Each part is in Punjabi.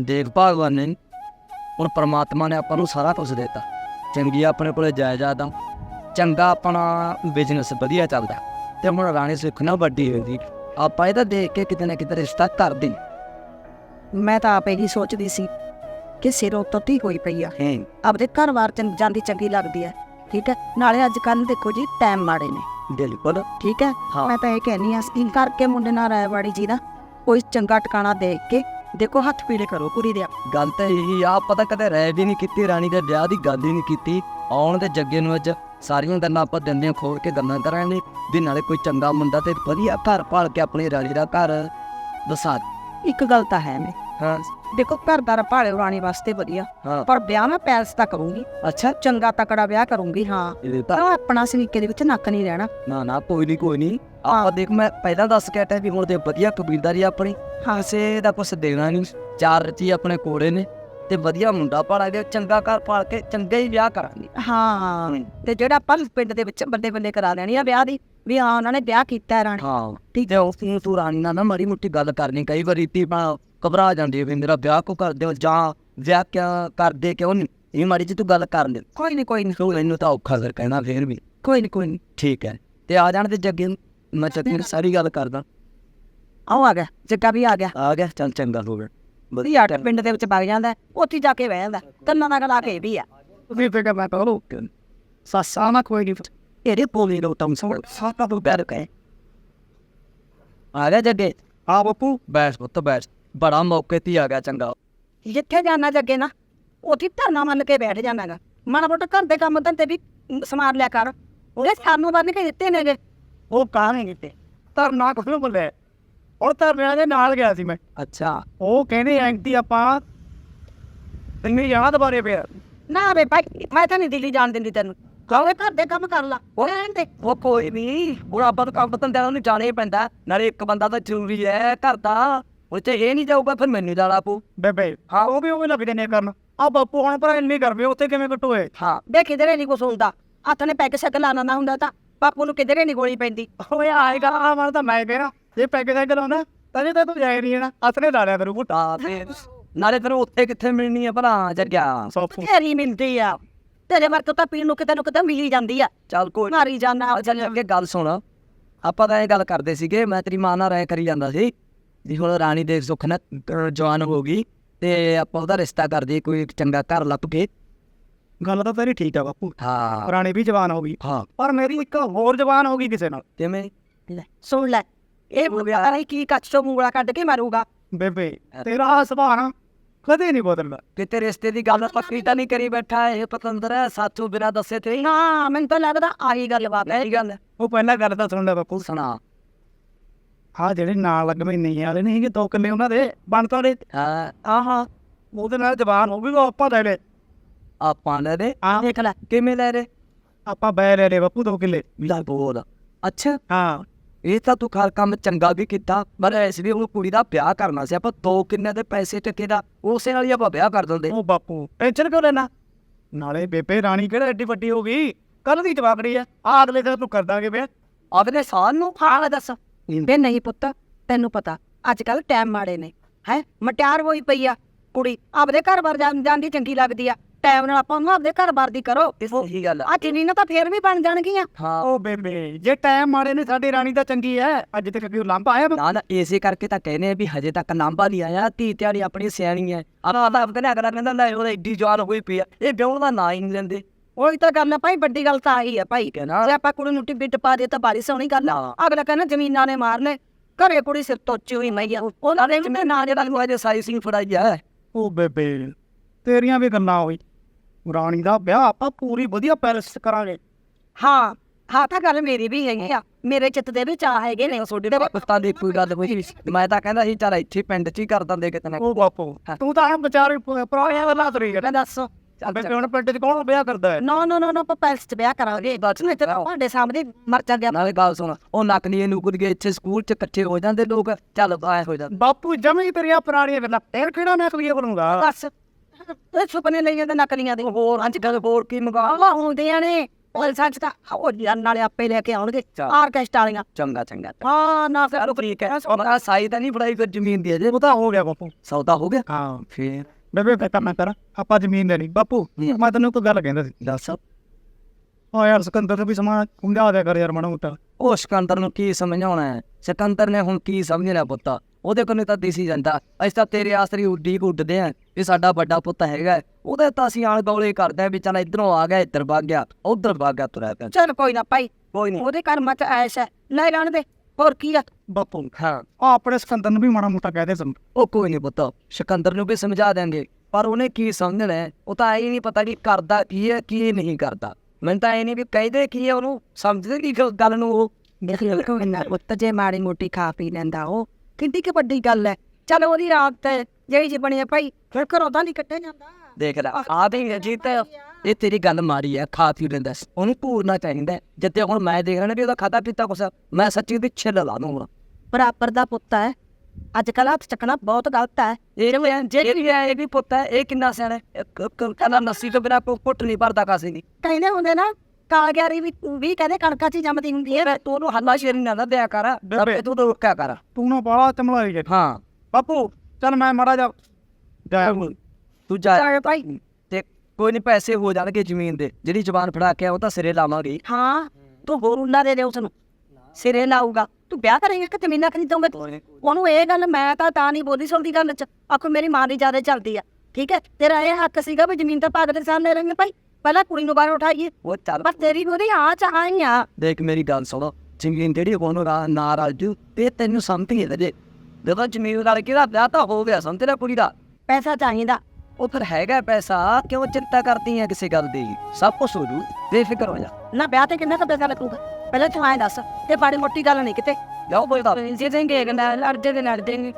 ਦੇਖ ਭਗਵਾਨ ਨੇ ਹੁਣ ਪ੍ਰਮਾਤਮਾ ਨੇ ਆਪਾਂ ਨੂੰ ਸਾਰਾ ਕੁਝ ਦਿੱਤਾ। ਚੰਗੀ ਆਪਣੇ ਕੋਲੇ ਜਾਇਦਾਦ ਆ। ਚੰਗਾ ਆਪਣਾ ਬਿਜ਼ਨਸ ਵਧੀਆ ਚੱਲਦਾ। ਤੇ ਹੁਣ ਰਾਣੀ ਸਿੱਖਣਾ ਵੱਡੀ ਹੋਈ ਆਪਾਂ ਇਹਦਾ ਦੇਖ ਕੇ ਕਿਤੇ ਨਾ ਕਿਤੇ ਰਿਸ਼ਤਾ ਕਰ ਦੇ ਮੈਂ ਤਾਂ ਆਪੇ ਹੀ ਸੋਚਦੀ ਸੀ ਕਿ ਸਿਰੋਂ ਤੱਤੀ ਹੋਈ ਪਈ ਆ। ਹੈ। ਆਪਦੇ ਘਰ-ਬਾਰ ਚ ਜਾਂਦੀ ਚੰਗੀ ਲੱਗਦੀ ਹੈ ਠੀਕ ਹੈ ਨਾਲੇ ਅੱਜ ਕੱਲ ਦੇਖੋ ਜੀ ਟਾਈਮ ਮਾੜੇ ਨੇ। ਬਿਲਕੁਲ। ਠੀਕ ਹੈ। ਮੈਂ ਤਾਂ ਇਹ ਕਹਿੰਨੀ ਆ ਸਕੀਮ ਕਰਕੇ ਮੁੰਡੇ ਨਾਲ ਰਾਇਵਾੜੀ ਜੀ ਦਾ ਕੋਈ ਚੰਗਾ ਟਿਕਾਣਾ ਦੇਖ ਕੇ ਦੇਖੋ ਹੱਥ ਪੀਲੇ ਕਰੋ ਕੁੜੀ ਦੇ ਗੱਲ ਤਾਂ ਇਹੀ ਆ ਆਪਾਂ ਤਾਂ ਕਦੇ ਰਹਿ ਵੀ ਨਹੀਂ ਕੀਤੀ ਰਾਣੀ ਦੇ ਵਿਆਹ ਦੀ ਗੱਲ ਹੀ ਨਹੀਂ ਕੀਤੀ। ਆਉਣ ਦੇ ਜੱਗੇ ਨੂੰ ਅੱਜ ਸਾਰੀਆਂ ਗੱਲਾਂ ਆਪਾਂ ਦਿੰਦੇ ਹਾਂ ਖੋਲ ਕੇ ਗੱਲਾਂ ਕਰਾਂਗੇ ਵੀ ਨਾਲੇ ਕੋਈ ਚੰਗਾ ਮੁੰਡਾ ਤੇ ਵਧੀਆ ਘਰ ਭਾਲ ਕੇ ਆਪਣੀ ਰਾਣੀ ਦਾ ਘਰ ਵਸਾ ਦੇ। ਇੱਕ ਗੱਲ ਤਾਂ ਹੈ ਮੈਂ। ਹਾਂ। ਦੇਖੋ ਘਰਦਾਰ ਭਾਲੇ ਰਾਣੀ ਵਾਸਤੇ ਵਧੀਆ। ਹਾਂ। ਪਰ ਵਿਆਹ ਮੈਂ ਪੈਲਸ ਤਾਂ ਕਰੂੰਗੀ। ਅੱਛਾ। ਚੰਗਾ ਤਕੜਾ ਵਿਆਹ ਕਰੂੰਗੀ ਹਾਂ। ਇਹ ਪਰ ਤਾਂ ਆਪਣਾ ਸਲੀਕੇ ਦੇ ਵਿੱਚ ਨੱਕ ਨਹੀਂ ਰਹਿਣਾ। ਨਾ ਨਾ ਕੋਈ ਨਹੀਂ ਕੋਈ ਨਹੀਂ। ਆਪਾਂ ਦੇਖ ਮੈਂ ਪਹਿਲਾਂ ਦੱਸ ਕੇ ਹਟਿਆ ਵੀ ਹੁਣ ਤੇ ਵਧੀਆ ਕਬੀਲਦਾਰੀ ਆਪਣੀ। ਹਾਸੇ ਦਾ ਕੁਛ ਦੇਣਾ ਨਹੀਂ। ਚਾਰ ਰਤੀ ਆਪਣੇ ਕੋੜੇ ਨੇ ਤੇ ਵਧੀਆ ਮੁੰਡਾ ਭਾਲਾਂਗੇ ਚੰਗਾ ਘਰ ਭਾਲ ਕੇ ਚੰਗਾ ਹੀ ਵਿਆਹ ਕਰਾਂਗੇ। ਹਾਂ। ਤੇ ਜਿਹੜਾ ਆਪਾਂ ਪਿੰਡ ਦੇ ਵਿੱਚ ਬੱਲੇ ਬੱਲੇ ਕਰਾ ਲੈਣੀ ਆ ਵਿਆਹ ਦੀ ਵੀ ਹਾਂ ਉਹਨਾਂ ਨੇ ਵਿਆਹ ਕੀਤਾ ਹੈ ਰਾਣੀ। ਹਾਂ। ਠੀਕ। ਹੈ ਉਸ ਨੂੰ ਤੂੰ ਰਾਣੀ ਨਾਲ ਨਾ ਮਾੜੀ ਮੁੱਟੀ ਗੱਲ ਕਰਨੀ ਕਈ ਵਾਰੀ ਤੀ ਪਾ ਘਬਰਾ ਜਾਂਦੀ ਹੈ ਵੀ ਮੇਰਾ ਵਿਆਹ ਕੋ ਕਰ ਦਿਓ ਜਾਂ ਵਿਆਹ ਕਿਆ ਕਰਦੇ ਕਿਉਂ ਨਹੀਂ? ਇਹ ਮਾੜੀ ਜੀ ਤੂੰ ਗੱਲ ਕਰ ਲੈ ਕੋਈ ਨਹੀਂ ਕੋਈ ਨਹੀਂ ਮੈਨੂੰ ਤਾਂ ਔਖਾ ਕਰ ਕਹਿਣਾ ਫੇਰ ਵੀ। ਕੋਈ ਨਹੀਂ ਕੋਈ ਨਹੀਂ ਠੀਕ ਹੈ। ਤੇ ਆ ਜਾਣ ਤੇ ਜੱਗੇ ਮੈਂ ਚੱਕੀ ਨਾਲ ਸਾਰੀ ਗੱਲ ਕਰਦਾ। ਆਓ ਆ ਗਿਆ। ਜੱਗਾ ਵੀ ਆ ਗਿਆ। ਆ ਗਿਆ। ਚੱਲ ਚੰਗਾ ਹੋ ਗਿਆ। ਵਧੀਆ ਪਿੰਡ ਦੇ ਵਿੱਚ ਵਗ ਜਾਂਦਾ ਹੈ, ਉੱਥੇ ਹੀ ਜਾ ਕੇ ਬਹਿ ਜਾਂਦਾ ਕੰਨਾਂ ਨਾਲ ਗਲਾ ਕੇ ਵੀ ਆ ਵੀ ਫਿਕਰ ਮੈਂ ਕਰੋ। ਸਾਸਾ ਨਾ ਕੋਈ ਨਹੀਂ ਇਹਦੇ ਬੋਲੀ ਲੋ ਤਮ ਸੋ ਸਾਤਾ ਤੋਂ ਬੈਠ ਕੇ। ਆ ਗਿਆ ਜੱਗੇ। ਆ ਬੱਪੂ। ਬੈਠ ਪੁੱਤ ਬੈਠ। ਬੜਾ ਮੌਕੇ ਤੇ ਹੀ ਆ ਗਿਆ ਚੰਗਾ। ਜਿੱਥੇ ਜਾਣਾ ਜੱਗੇ ਨਾ ਉੱਥੇ ਧਰਨਾ ਮੰਨ ਕੇ ਬੈਠ ਜਾਣਾਗਾ ਮਾੜਾ ਮੋਟਾ ਘਰ ਦੇ ਕੰਮ ਧੰਦੇ ਵੀ ਸਮਾਰ ਲਿਆ ਕਰ। ਉਹਦੇ ਸਾਨੂੰ ਬੰਨ ਕੇ ਦਿੱਤੇ ਨੇਗੇ। ਉਹ ਕਾਹਨੇ ਕਿਤੇ ਧਰਨਾ ਕੁਛ ਨੂੰ ਬੋਲੇ ਉਹ ਧਰਨਿਆਂ ਦੇ ਨਾਲ ਗਿਆ ਸੀ ਮੈਂ। ਅੱਛਾ। ਉਹ ਕਹਿੰਦੇ ਐਂਟੀ ਆਪਾਂ ਤੈਨੂੰ ਯਾਦ ਬਾਰੇ ਪਿਆ। ਨਾ ਵੇ ਭਾਈ ਮੈਂ ਤਾਂ ਨਹੀਂ ਦਿੱਲੀ ਜਾਣ ਦਿੰਦੀ ਤੈਨੂੰ। ਜਾਵੇ ਘਰ ਦੇ ਕੰਮ ਕਰ ਲਾ ਉਹ ਰਹਿਣ ਦੇ। ਉਹ ਕੋਈ ਨਹੀਂ ਹੁਣ ਆਪਾਂ ਤਾਂ ਕੰਮ ਧੰਦੇ ਨੂੰ ਜਾਣਾ ਹੀ ਪੈਂਦਾ। ਨਾਲੇ ਇੱਕ ਬੰਦਾ ਤਾਂ ਜ਼ਰੂਰੀ ਹੈ ਘਰ ਦਾ। ਉਹ ਤੇ ਇਹ ਨਹੀਂ ਜਾਊਗਾ ਫਿਰ ਮੈਨੂੰ ਜਾਣਾ ਪਊ। ਬੇਬੇ ਹਾਂ ਉਹ ਵੀ ਉਹ ਵੀ ਲੱਗਦੇ ਨੇ ਕਰਨ। ਆ ਬਾਪੂ ਹੁਣ ਪਰ ਇੰਨੀ ਗਰਮੀ ਉੱਥੇ ਕਿਵੇਂ ਕਟੋਏ ਹਾਂ ਵੇ ਕਿਧਰੇ ਨਹੀਂ ਕੁਛ ਹੁੰਦਾ। ਹੱਥ ਨੇ ਪੈਕ ਸ਼ੈਕ ਲਾਣਾ ਨਾ ਹੁੰਦਾ ਤਾਂ ਬਾਪੂ ਨੂੰ ਕਿਧਰੇ ਨਹੀਂ ਗੋਲੀ ਪੈਂਦੀ। ਓਏ ਆਏਗਾ ਆ ਮਨ ਤਾਂ ਮੈਂ ਕਹਿਣਾ ਜੇ ਸਾਈਕਲ ਆਉਂਦਾ ਤਦੇ ਤਾਂ ਤੂੰ ਜਾਏ ਨਹੀਂ ਨਾ ਅਸਲੇ ਲਾ ਲਿਆ ਬੁੱਟਾ। ਤਾਂ ਨਾਲੇ ਤੈਨੂੰ ਉੱਥੇ ਕਿੱਥੇ ਮਿਲਣੀ ਹੈ ਭਲਾ ਜੱਗਿਆ ਸੋਫੂ ਬਥੇਰੀ ਮਿਲਦੀ ਆ। ਤੇਰੇ ਵਰਤ ਤਾਂ ਪੀਣ ਨੂੰ ਕਿਤੇ ਨੂੰ ਕਿਤੇ ਮਿਲ ਹੀ ਜਾਂਦੀ ਆ। ਚੱਲ ਕੋਈ ਮਾਰੀ ਜਾਣਾ। ਚੱਲ ਅੱਗੇ ਗੱਲ ਸੁਣ। ਆਪਾਂ ਤਾਂ ਇਹ ਗੱਲ ਕਰਦੇ ਸੀਗੇ ਮੈਂ ਤੇਰੀ ਮਾਂ ਨਾਲ ਰਾਇ ਕਰੀ ਜਾਂਦਾ ਸੀ। ਹੁਣ ਰਾਣੀ ਦੇ ਸੁੱਖ ਨਾਲ ਜਵਾਨ ਹੋ ਗਈ ਤੇ ਆਪਾਂ ਉਹਦਾ ਰਿਸ਼ਤਾ ਕਰ ਦਈਏ ਕੋਈ ਚੰਗਾ ਘਰ ਲੱਭ ਕੇ। ਗੱਲ ਤਾਂ ਤੇਰੀ ਠੀਕ ਆ ਬਾਪੂ। ਹਾਂ। ਪੁਰਾਣੀ ਵੀ ਜਵਾਨ ਹੋ ਗਈ। ਹਾਂ। ਪਰ ਮੇਰੀ ਇੱਕ ਹੋਰ ਜਵਾਨ ਹੋ ਗਈ ਕਿਸੇ ਨਾਲ। ਕਿਵੇਂ? ਲੈ ਸੁਣ ਲੈ ਇਹ ਮੁੰਡਾ ਰਹੀ ਕੀ ਕੱਚ ਤੋਂ ਮੂੰਗਲਾ ਕੱਢ ਕੇ ਮਾਰੂਗਾ? ਬੇਬੇ ਤੇਰਾ ਸੁਭਾਅ ਨਾ ਕਦੇ ਨਹੀਂ ਬਦਲਦਾ। ਕਿਤੇ ਰਿਸ਼ਤੇ ਦੀ ਗੱਲ ਪੱਕੀ ਤਾਂ ਨਹੀਂ ਕਰੀ ਬੈਠਾ ਇਹ ਪਤੰਦਰ ਹੈ ਸਾਥੋਂ ਬਿਨਾਂ ਦੱਸੇ ਤੇ। ਨਾ ਮੈਨੂੰ ਤਾਂ ਲੱਗਦਾ ਆਹੀ ਗੱਲ ਬਾਤ ਹੈ। ਇਹ ਗੱਲ ਉਹ ਪਹਿਲਾਂ ਗੱਲ ਤਾਂ ਸੁਣ ਲੈ ਬਾਪੂ। ਸੁਣਾ। ਹਾਂ ਜਿਹੜੇ ਨਾਲ ਲੱਗਵੇਂ ਨਹੀਂ ਆਲੇ ਨਹੀਂ ਕਿ ਦੋ ਕਿੱਲੇ ਉਹਨਾਂ ਦੇ ਬਣਤਾਂ ਦੇ ਹਾਂ। ਆਹਾਂ ਉਹਦੇ ਨਾਲ ਜਵਾਨ ਹੋ ਵੀ ਉਹ ਆਪਾਂ ਲੈ ਲੈ। ਆਪਾਂ ਲੈ ਦੇ ਆ ਦੇਖ ਲੈ ਕਿਵੇਂ ਲੈ ਰੇ ਆਪਾਂ ਬੈ ਲੈ ਲੈ ਬਾਪੂ ਦੋ ਕਿੱਲੇ। ਲੈ ਬੋਲ। ਅੱਛਾ। ਹਾਂ। ਇਹ ਤਾਂ ਤੂੰ ਖਰ ਕੰਮ ਚੰਗਾ ਵੀ ਕੀਤਾ ਪਰ ਇਸ ਲਈ ਉਹ ਕੁੜੀ ਦਾ ਵਿਆਹ ਕਰਨਾ ਸੀ। ਆਪਾਂ ਦੋ ਕਿੰਨੇ ਦੇ ਪੈਸੇ ਟੱਕੇ ਦਾ ਉਸੇ ਨਾਲ ਹੀ ਆਪਾਂ ਵਿਆਹ ਕਰ ਦਿੰਦੇ। ਉਹ ਬਾਪੂ ਟੈਨਸ਼ਨ ਕਿਉਂ ਲੈਣਾ ਨਾਲੇ ਬੇਬੇ ਰਾਣੀ ਕਿਹੜਾ ਐਡੀ ਵੱਡੀ ਹੋ ਗਈ? ਕੱਲ ਦੀ ਜਵਾਕੜੀ ਆ ਆ ਅਗਲੇ ਦਿਨ ਤੂੰ ਕਰ ਦਾਂਗੇ ਵਿਆਹ। ਅਗਲੇ ਸਾਲ ਨੂੰ? ਹਾਂ ਦੱਸ। ਵੇ ਨਹੀਂ ਪੁੱਤ ਤੈਨੂੰ ਪਤਾ ਅੱਜ ਕੱਲ ਟਾਈਮ ਮਾੜੇ ਨੇ ਹੈ? ਮਟਿਆਰ ਹੋਈ ਪਈ ਆ ਕੁੜੀ ਆਪਦੇ ਘਰ-ਬਾਰ ਜਾਂ- ਜਾਂਦੀ ਚੰਗੀ ਲੱਗਦੀ ਆ ਟਾਈਮ ਨਾਲ ਆਪਾਂ ਉਹਨੂੰ ਆਪਦੇ ਘਰ-ਬਾਰ ਦੀ ਕਰੋ। ਇਸ ਹੀ ਗੱਲ ਆ। ਚੀਨੀ ਨਾ ਤਾਂ ਫੇਰ ਵੀ ਬਣ ਜਾਣਗੀਆਂ। ਹਾਂ। ਉਹ ਬੇਬੇ ਜੇ ਟਾਈਮ ਮਾਰੇ ਨੇ ਸਾਡੀ ਰਾਣੀ ਤਾਂ ਚੰਗੀ ਐ ਅੱਜ ਤੱਕ ਕੋਈ ਲੰਬਾ ਆਇਆ ਨਾ ਨਾ ਇਸੇ ਕਰਕੇ ਤਾਂ ਕਹਿੰਦੇ ਆ ਵੀ ਹਜੇ ਤੱਕ ਨਾਂਬਾ ਨਹੀਂ ਆਇਆ ਧੀ ਤਿਆਰੀ ਆਪਣੀ ਸਿਆਣੀ ਹੈ ਆਹ ਤਾਂ ਕਹਿੰਦੇ ਅਗਲਾ ਕਹਿੰਦਾ ਲੈ ਉਹ ਐਡੀ ਜਵਾਨ ਹੋਈ ਪਈ ਆ। ਇਹ ਵਿਆਹ ਦਾ ਨਾਂ ਹੀ ਨਹੀਂ ਲੈਂਦੇ। ਉਹੀ ਤਾਂ ਗੱਲ ਆ ਭਾਈ ਵੱਡੀ ਗੱਲ ਤਾਂ ਆਹੀ ਆ ਭਾਈ। ਕਹਿਣਾ ਜੇ ਆਪਾਂ ਕੁੜੀ ਨੂੰ ਟਿੱਬੀ ਟਪਾ ਦੇ ਤਾਂ ਬਾਰੀ ਸੋਹਣੀ ਗੱਲ ਆ। ਅਗਲਾ ਕਹਿੰਦਾ ਜ਼ਮੀਨਾਂ ਨੇ ਮਾਰ ਲੈ ਘਰੇ ਕੁੜੀ ਸਿਰ ਤੋਂ ਉੱਚੀ ਹੋਈ ਮਈ ਆ ਉਹਨਾਂ ਦੇ ਵੀ ਨਾਂ ਜਿਹੜਾ ਨੂੰ ਅਜੇ ਸਾਈ ਸਿੰਘ ਫੜਾਈ ਆ ਉਹ ਬੇਬੇ ਤੇਰੀਆਂ ਵੀ ਗੱਲਾਂ ਹੋਈ ਰਾਣੀ ਦਾ ਵਿਆਹ ਆਪਾਂ ਪੂਰੀ ਵਧੀਆ ਪੈਲਸ ਕਰਾਂਗੇ। ਹਾਂ ਹਾਂ ਤਾਂ ਗੱਲ ਮੇਰੀ ਵੀ ਹੈਗੀ ਆ। ਮੇਰੇ ਚਿੱਤ ਦੇ ਵਿੱਚ ਆ ਹੈਗੇ ਨੇ ਤੁਹਾਡੇ ਦਾ ਪਾਕਿਸਤਾਨ ਦੀ ਕੋਈ ਗੱਲ ਹੋਈ। ਮੈਂ ਤਾਂ ਕਹਿੰਦਾ ਸੀ ਚੱਲ ਇੱਥੇ ਪਿੰਡ 'ਚ ਹੀ ਕਰ ਦਿੰਦੇ ਕਿਤੇ ਨਾ ਉਹ ਬਾਪੂ ਤੂੰ ਤਾਂ ਵਿਚਾਰੇ ਪਰਾਇਆ ਵਾਲਾ ਤੁਰੀ ਮੈਂ ਗਿਆ ਦੱਸ। ਬੇਬੇ ਹੁਣ ਪਿੰਡ 'ਚ ਕੌਣ ਵਿਆਹ ਕਰਦਾ ਹੈ? ਨੋ ਨੋ ਨੋ ਨੋ ਆਪਾਂ ਪੈਲਸ ਚ ਵਿਆਹ ਕਰਾਂਗੇ ਨਹੀਂ ਤੇ ਤੁਹਾਡੇ ਸਾਹਮਣੇ ਮਰ ਜਾਂਦੇ ਨਾਲੇ ਗੱਲ ਸੁਣ ਉਹ ਨਕਲੀ ਨੂਕਰ ਗਏ ਇੱਥੇ ਸਕੂਲ 'ਚ ਇਕੱਠੇ ਹੋ ਜਾਂਦੇ ਲੋਕ ਚੱਲ ਆਏ ਹੋ ਜਾਂਦੇ ਬਾਪੂ ਜਮੀ ਤੇਰੀਆਂ ਪੁਰਾਣੀਆਂ ਗੱਲਾਂ ਫੇਰ ਕਿਹੜਾ ਨਕਲੀ ਬਣੂਗਾ? ਬਸ। ਇਹ ਸੁਪਨੇ ਲਈਆਂ ਤੇ ਨਕਲੀਆਂ ਦੇ। ਹੋਰ ਅੱਜ ਕੱਲ ਹੋਰ ਕੀ ਮੰਗਾ ਆਹ ਹੁੰਦੀਆਂ ਨੇ ਉਹ ਸੱਚ ਤਾਂ ਉਹ ਜਾਨ ਨਾਲੇ ਆਪੇ ਲੈ ਕੇ ਆਉਣਗੇ ਚੱਲ। ਆਰਕੈਸਟਰਾ ਵਾਲੀਆਂ। ਚੰਗਾ ਚੰਗਾ ਹਾਂ ਨਾ ਫਿਰ ਚਲੋ ਠੀਕ ਹੈ। ਉਹਦਾ ਸਾਈ ਤਾਂ ਨਹੀਂ ਫੜਾਈ ਫਿਰ ਜ਼ਮੀਨ ਦੀ ਅਜੇ। ਉਹ ਤਾਂ ਹੋ ਗਿਆ ਬਾਪੂ। ਸੌਦਾ ਹੋ ਗਿਆ? ਹਾਂ। ਫੇਰ? ਬੇਬੇ ਫੇਤਾ ਮੈਂ ਕਰਾਂ ਆਪਾਂ ਜ਼ਮੀਨ ਦੇ ਨਹੀਂ ਬਾਪੂ। ਮੈਂ ਤੈਨੂੰ ਕੋਈ ਗੱਲ ਕਹਿੰਦਾ ਸੀ। ਦੱਸ। ਆ ਯਾਰ ਸਿਕੰਦਰ ਨੂੰ ਵੀ ਸਮਾਂ ਸਮਝਾ ਦਿਆ ਕਰ ਯਾਰ ਮਾੜਾ ਮੋਟਾ। ਉਹ ਸਿਕੰਦਰ ਨੂੰ ਕੀ ਸਮਝਾਉਣਾ ਹੈ? ਸਿਕੰਦਰ ਨੇ ਹੁਣ ਕੀ ਸਮਝਣਾ ਪੁੱਤ? ਉਹਦੇ ਕੋਲ ਤਾਂ ਦਿਸੀ ਜਾਂਦਾ। ਅਸੀਂ ਤਾਂ ਤੇਰੇ ਆਸਰੀ ਉੱਡੀ ਉੱਡਦੇ ਆਂ ਵੀ ਸਾਡਾ ਵੱਡਾ ਪੁੱਤ ਹੈਗਾ। ਉਹਦੇ ਤਾਂ ਅਸੀਂ ਆਲ ਗੌਲੇ ਕਰਦੇ ਆਂ ਵੀ ਚੱਲ ਇਧਰੋਂ ਆ ਗਿਆ ਇੱਧਰ ਵਗ ਗਿਆ ਉਧਰ ਵਗ ਗਿਆ ਤੁਰਿਆ ਪਿਆ। ਚਲ ਕੋਈ ਨਾ ਭਾਈ ਕੋਈ ਨਹੀਂ ਉਹਦੇ ਕਰਮਾਂ ਚ ਐਸ਼ ਹੈ। ਲੈ ਲੈਣ ਦੇ। ਹੋਰ ਕੀ ਆ? ਬਾਪੂ ਹਾਂ। ਆ ਆਪਣੇ ਸਿਕੰਦਰ ਨੂੰ ਵੀ ਮਾੜਾ ਮੋਟਾ ਕਹਿ ਦੇ ਸਾਨੂੰ। ਉਹ ਕੋਈ ਨਹੀਂ ਪੁੱਤ ਸਿਕੰਦਰ ਨੂੰ ਵੀ ਸਮਝਾ ਦਿਆਂਗੇ। ਪਰ ਉਹਨੇ ਕੀ ਸਮਝਣਾ ਹੈ? ਉਹ ਤਾਂ ਇਹ ਨਹੀਂ ਪਤਾ ਕਿ ਕਰਦਾ ਕੀ ਹੈ ਕੀ ਨਹੀਂ ਕਰਦਾ। ਮੈਨੂੰ ਤਾਂ ਇਹ ਨਹੀਂ ਵੀ ਕਹਿੰਦੇ ਕੀ ਹੈ ਉਹਨੂੰ ਸਮਝਦੇ ਨਹੀਂ ਗ- ਗੱਲ ਨੂੰ ਉਹ। ਕੋਈ ਨਾ ਪੁੱਤ ਜੇ ਮਾੜੀ ਮੋਟੀ ਖਾ ਪੀ ਲੈਂਦਾ ਉਹ ਕਿੱਡੀ ਕਿ ਵੱਡੀ ਗੱਲ ਹੈ। ਚਲ ਉਹਦੀ ਰਾਤ ਤੇ ਜਿਹੜੀ ਜੀ ਬਣੀ ਹੈ ਭਾਈ ਫਿਰ ਘਰੋਂ ਤਾਂ ਨਹੀਂ ਕੱਟਿਆ ਜਾਂਦਾ। ਦੇਖ ਲੈ ਆ ਤੇ ਜੀਤ ਇਹ ਤੇਰੀ ਗੱਲ ਮਾਰੀ ਹੈ ਖਾ ਪੀ ਲੈਂਦਾ ਸੀ। ਉਹਨੂੰ ਪੂਰਨਾ ਚਾਹੀਦਾ। ਜਿੱਤੇ ਹੁਣ ਮੈਂ ਦੇਖ ਰਿਹਾ ਵੀ ਉਹਦਾ ਖਾਤਾ ਪੀਤਾ ਕੁਛ ਆ, ਮੈਂ ਸੱਚੀ ਦੀ ਛਿੱਲ ਲਾ ਦੂੰਗਾ। ਬਰਾਬਰ ਦਾ ਪੁੱਤ ਹੈ ਅੱਜ ਕੱਲ੍ਹ ਹੱਥ ਚੱਕਣਾ ਬਹੁਤ ਗਲਤ ਹੈ ਇਹ ਵੀ ਜੇ ਵੀ ਹੈ, ਇਹ ਵੀ ਪੁੱਤ ਹੈ ਇਹ ਕਿੰਨਾ ਸਿਆਣਾ ਹੈ ਕਹਿੰਦਾ ਨਸੀ ਤੋਂ ਬਿਨਾ ਪੁੱਟ ਨਹੀਂ ਭਰਦਾ ਕਾਸੇ ਦੀ। ਕਹਿੰਦੇ ਹੁੰਦੇ ਨਾ ਕਾਲਗਿਆਰੀ ਵੀ ਵੀ ਕਹਿੰਦੇ ਕਣਕਾਂ 'ਚ ਹੀ ਜੰਮਦੀ ਹੁੰਦੀ ਹੈ ਤੂੰ ਉਹਨੂੰ ਹੱਲਾ ਸ਼ੇਰੀ ਨਾ ਨਾ ਦਿਆ ਕਰ। ਬੇਬੇ। ਤੂੰ ਤਾਂ ਰੋਕਿਆ ਕਰ। ਤੂੰ ਨਾ ਬਾਲਾ ਚਮਲਾਈ ਜੇ। ਹਾਂ। ਬਾਪੂ ਚੱਲ ਮੈਂ ਮਾੜਾ ਜਾ ਤੂੰ ਜਾ। ਭਾਈ। ਕੋਈ ਨਹੀਂ ਪੈਸੇ ਹੋ ਜਾਣਗੇ ਜ਼ਮੀਨ ਦੇ ਜਿਹੜੀ ਜ਼ਬਾਨ ਫੜਾ ਕੇ ਆ ਉਹ ਤਾਂ ਸਿਰੇ ਲਾਵਾਂਗੇ। ਹਾਂ ਤੂੰ ਹੋਰ ਉਹਨਾਂ ਦੇ ਦੇ ਉਸ ਨੂੰ। ਸਿਰੇ ਲਾਊਗਾ। ਤੂੰ ਵਿਆਹ ਕਰੇਂਗਾ ਕਿ ਜ਼ਮੀਨਾਂ ਖਰੀਦੋਗੇ? ਉਹਨੂੰ ਇਹ ਗੱਲ ਮੈਂ ਤਾਂ ਤਾਂ ਨਹੀਂ ਬੋਲੀ ਸੁਣਦੀ ਗੱਲ ਚ। ਆਖੋ ਮੇਰੀ ਮਾਂ ਦੀ ਜ਼ਿਆਦਾ ਚੱਲਦੀ ਆ ਠੀਕ ਹੈ? ਤੇਰਾ ਇਹ ਹੱਕ ਸੀਗਾ ਵੀ ਜ਼ਮੀਨ ਤਾਂ ਭਾਗ ਦੇ ਸਾਹਮਣੇ ਰਹਿਣਗੇ ਭਾਈ। ਪਹਿਲਾਂ ਕੁੜੀ ਨੂੰ ਬਾਹਰ ਉਠਾਈਏ। ਉਹ ਚੱਲ। ਪਰ ਤੇਰੀ ਉਹਦੀ ਆ। ਚਾਹੀਆਂ ਦੇਖ ਮੇਰੀ ਗੱਲ ਸੁਣੋ ਜ਼ਮੀਨ ਜਿਹੜੀ ਉਹਨੂੰ ਨਾ ਰਾਜੂ ਤੇ ਤੈਨੂੰ ਸਮਝ ਨਹੀਂ ਦੇ ਜਦੋਂ ਜ਼ਮੀਨ ਨਾਲ ਕਿਹਦਾ ਵਿਆਹ ਤਾਂ ਹੋ ਗਿਆ ਸੰਤੇ ਦਾ ਕੁੜੀ ਦਾ। ਪੈਸਾ ਚਾਹੀਦਾ। ਉਹ ਫਿਰ ਹੈਗਾ ਪੈਸਾ ਕਿਉਂ ਚਿੰਤਾ ਕਰਦੀ ਹੈ ਕਿਸੇ ਗੱਲ ਦੀ? ਸਭ ਕੁਝ ਹੋ ਜੂ ਬੇਫਿਕਰ ਹੋ ਜਾ। ਨਾ ਵਿਆਹ ਤੇ ਕਿੰਨਾ ਕੁ ਪੈਸਾ ਲੱਗੂਗਾ ਪਹਿਲਾਂ ਤੂੰ ਐਂ ਦੱਸ ਇਹ ਬਾੜੀ ਮੋਟੀ ਗੱਲ ਨਹੀਂ ਕਿਤੇ। ਜਾਓ ਬੋਲ ਦਾ ਜੇ ਦੇਂਗੇ ਕਹਿੰਦਾ ਲੜਦੇ ਤੇ ਲੜਦੇ ਨੇ।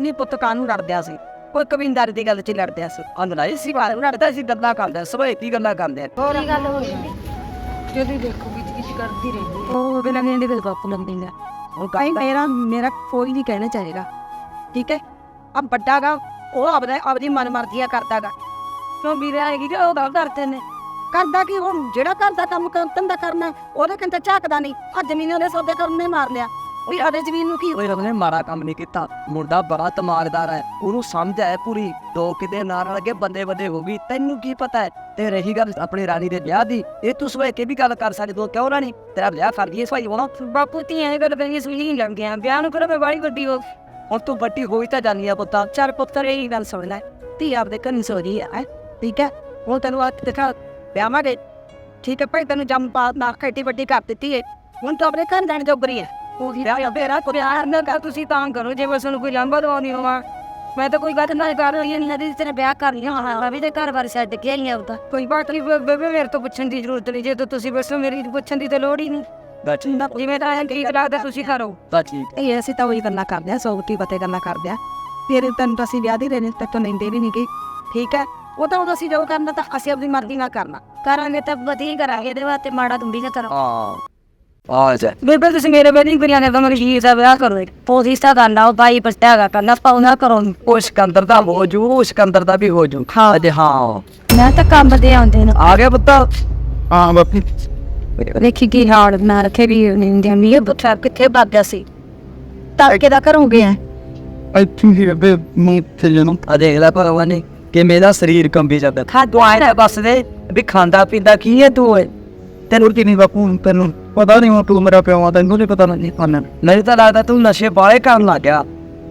ਨਹੀਂ ਪੁੱਤ ਕਾਨੂੰ ਲੜਦਿਆ ਸੀ? ਕੋਈ ਕਬੀਲਦਾਰੀ ਦੀ ਗੱਲ 'ਚ ਲੜਦਿਆ ਸੀ। ਅੰਦਰ ਇਸੀ ਵਾਰ ਲੜਦਾ ਸੀ ਗੱਲਾਂ ਕਰਦਾ ਸਵੇ ਕੀ ਗੱਲਾਂ ਕਰਦੇ ਹੋਰ? ਹੀ ਗੱਲ ਹੋਈ? ਜਦੋਂ ਦੇਖੋ ਵਿੱਚ ਵਿੱਚ ਕਰਦੀ ਰਹਿੰਦੀ ਉਹ ਬਿਨਾਂ ਕਹਿੰਦੇ ਤੇ ਬਾਪੂ ਲੰਦੀ ਨੇ ਉਹ ਕਹੀ ਮੇਰਾ ਮੇਰਾ ਕੋਈ ਨਹੀਂ ਕਹਿਣਾ ਚਾਹੇਗਾ। ਠੀਕ ਹੈ? ਆ ਵੱਡਾਗਾ ਉਹ ਆਪਦਾ ਆਪਦੀ ਮਨ ਮਰਜ਼ੀਆ ਕਰਦਾਗਾ ਕਿਉਂ ਵੀਰੇ ਆਏਗੀ ਕਿ ਉਹ ਗੱਲ ਕਰਦੇ ਨੇ? ਕਰਦਾ ਕੀ ਹੁਣ? ਜਿਹੜਾ ਘਰ ਦਾ ਕੰਮ ਕਰ- ਧੰਦਾ ਕਰਨਾ ਉਹਦੇ ਕੰਤੇ ਝਾਕਦਾ ਨਹੀਂ। ਆ ਜ਼ਮੀਨਾਂ ਦੇ ਸੌਦੇ ਕਰਨ ਨੇ ਮਾਰ ਲਿਆ ਉਹ ਆਦੇ ਜ਼ਮੀਨ ਨੂੰ ਕੀ ਓਏ ਰੱਬ ਨੇ ਮਾੜਾ ਕੰਮ ਨਹੀਂ ਕੀਤਾ। ਮੁੰਡਾ ਬੜਾ ਤਮਾਰਦਾਰ ਹੈ। ਉਹਨੂੰ ਸਮਝ ਹੈ ਪੂਰੀ। ਦੋ ਕਿਤੇ ਨਾਲ ਲੱਗੇ ਬੰਦੇ ਬੰਦੇ ਹੋ ਗਈ। ਤੈਨੂੰ ਕੀ ਪਤਾ ਹੈ? ਤੇ ਰਹੀ ਗੱਲ ਆਪਣੀ ਰਾਣੀ ਦੇ ਵਿਆਹ ਦੀ। ਇਹ ਤੂੰ ਸਵੇ ਕੇ ਵੀ ਗੱਲ ਕਰ ਸਕਦੀ ਤੂੰ ਕਿਉਂ ਰਾਣੀ? ਤੇਰਾ ਵਿਆਹ ਕਰ ਦਈਏ ਸਵਾਈ ਹੋਣਾ। ਬਾਪੂ ਧੀਆਂ ਗੱਲ ਕਰੀਏ ਸੁਣੀ ਨਹੀਂ ਵਿਆਹ ਨੂੰ ਕਰੋ ਮੈਂ ਬਾੜੀ ਵੱਡੀ ਹੋ ਹੁਣ ਤੂੰ ਵੱਡੀ ਹੋਈ ਤਾਂ ਜਾਨੀ ਆ ਪੁੱਤਾ। ਚਾਰ ਪੁੱਤਰ ਇਹ ਗੱਲ ਸੁਣ ਲੈ। ਧੀ ਆਪਦੇ ਘਰ ਸੋ ਰਹੀ ਠੀਕ ਹੈ? ਹੁਣ ਤੈਨੂੰ ਆ ਦਿਖਾ ਵਿਆਹਾਂਗੇ। ਠੀਕ ਹੈ ਭਾਈ, ਤੈਨੂੰ ਜੰਮ ਪਾ ਨਾ ਖੇਤੀ ਵੱਡੀ ਕਰ ਦਿੱਤੀ ਹੈ ਹੁਣ ਤੂੰ ਆਪਣੇ ਘਰ ਜਾਣ ਜੋਗਰੀ ਹੈ ਉਹ ਵਿਆਹ ਫੇਰਾ ਪਿਆਰ ਨਾ ਕਰ। ਤੁਸੀਂ ਤਾਂ ਕਰੋ, ਜੇ ਮੈਂ ਨੂੰ ਕੋਈ ਲੰਬਾ ਦਵਾਉਣੀ ਹੋਵਾ। ਮੈਂ ਤਾਂ ਕੋਈ ਗੱਲ ਨਾ ਕਰ ਰਹੀ ਨਹੀਂ ਨਦੀ ਤੇਰੇ ਵਿਆਹ ਕਰ ਲਿਆ ਹਾਂ ਵੀ ਤੇ ਘਰ ਬਾਰ ਛੱਡ ਕੇ ਆਈ ਉਹਦਾ ਕੋਈ ਬਾਤ ਨਹੀਂ ਬੇਬੇ ਮੇਰੇ ਤੋਂ ਪੁੱਛਣ ਦੀ ਜ਼ਰੂਰਤ ਨਹੀਂ। ਜੇ ਤੁਸੀਂ ਬਸ ਮੇਰੀ ਪੁੱਛਣ ਦੀ ਤਾਂ ਲੋੜ ਹੀ ਨਹੀਂ। ਬਸ। ਠੀਕ ਜਿਵੇਂ ਤਾਂ ਇਹ ਠੀਕ ਲੱਗਦਾ ਤੁਸੀਂ ਕਰੋ। ਤਾਂ ਠੀਕ ਇਹ ਅਸੀਂ ਤਾਂ ਉਹੀ ਗੱਲਾਂ ਕਰਦੇ ਆ ਸੋਗਤੀ ਪਤੇ ਗੱਲਾਂ ਕਰਦੇ ਆ ਫਿਰ ਤੈਨੂੰ ਤਾਂ ਅਸੀਂ ਵਿਆਹ ਦੀ ਰਹਿਣੇ ਤੱਕ ਤੋਂ ਲੈਂਦੇ ਵੀ ਨਹੀਂ ਗਏ ਠੀਕ ਹੈ? ਉਹ ਤਾਂ ਉਦੋਂ ਅਸੀਂ ਜੋ ਕਰਨਾ ਤਾਂ ਅਸੀਂ ਆਪਣੀ ਮਰਜ਼ੀ ਨਾਲ ਕਰਨਾ। ਕਰਾਂਗੇ ਤਾਂ ਵਧੀਆ ਕਰਾਂਗੇ ਇਹਦੇ ਵਾਸਤੇ ਮਾੜਾ ਤੁੰਬੀ ਨਾ ਕਰੋ। ਹਾਂ। ਆ ਜਾ ਬੇਬੇ ਤੁਸੀਂ ਮੇਰੇ ਬੇਟੀ ਬਿਰਿਆਨੇ ਦਾ ਮੇਰੀ ਜੀ ਦਾ ਵਿਆਹ ਕਰੋ। ਪੋਜ਼ਿਸਟਾ ਦਾ ਨਾ ਬਾਈ ਪਸਟਾਗਾ ਕਰਨਾ ਪਾਉਣਾ ਕਰੋ। ਉਹ ਸਿਕੰਦਰ ਦਾ ਹੋ ਜੂ ਉਹ ਸਿਕੰਦਰ ਦਾ ਵੀ ਹੋ ਜੂ। ਹਾਂ। ਅਜੇ ਹਾਂ। ਮੈਂ ਤਾਂ ਕੰਮ ਦੇ ਆਉਂਦੇ ਨੇ ਆ ਗਿਆ ਪੁੱਤਾ। ਹਾਂ ਬਾਪੂ। ਵੇਖੀ ਕੀ ਹਾਲ ਨਾ ਰੱਖੇ ਵੀ ਨਹੀਂ ਮੀਏ ਪੁੱਛਾ ਕਿੱਥੇ ਭੱਗ ਗਿਆ ਸੀ? ਤੜਕੇ ਦਾ ਘਰੋਂ ਗਿਆ ਇੱਥੇ ਹੀ ਬੇਬੇ ਮੈਂ ਤੇ ਜਨਮ ਆ ਦੇਖ ਲੈ ਭਗਵਾਨ ਨੇ ਕਿ ਮੇਰਾ ਸਰੀਰ ਕੰਬੀ ਜਾਂਦਾ। ਖਾ ਦਵਾਈ ਬਸ ਦੇ ਵੀ ਖਾਂਦਾ ਪੀਂਦਾ ਕੀ ਹੈ ਤੂੰ ਓਏ? ਤੈਨੂੰ ਕੀ ਨਹੀਂ ਬਾਪੂ ਤੈਨੂੰ ਪਤਾ ਨਹੀਂ ਤੂੰ ਮੇਰਾ ਪਿਓ ਆ ਤੈਨੂੰ ਨਹੀਂ ਪਤਾ ਨਹੀਂ ਖਾਣਾ। ਮੈਨੂੰ ਤਾਂ ਲੱਗਦਾ ਤੂੰ ਨਸ਼ੇ ਬਾਲੇ ਕਰਨ ਲੱਗ ਗਿਆ।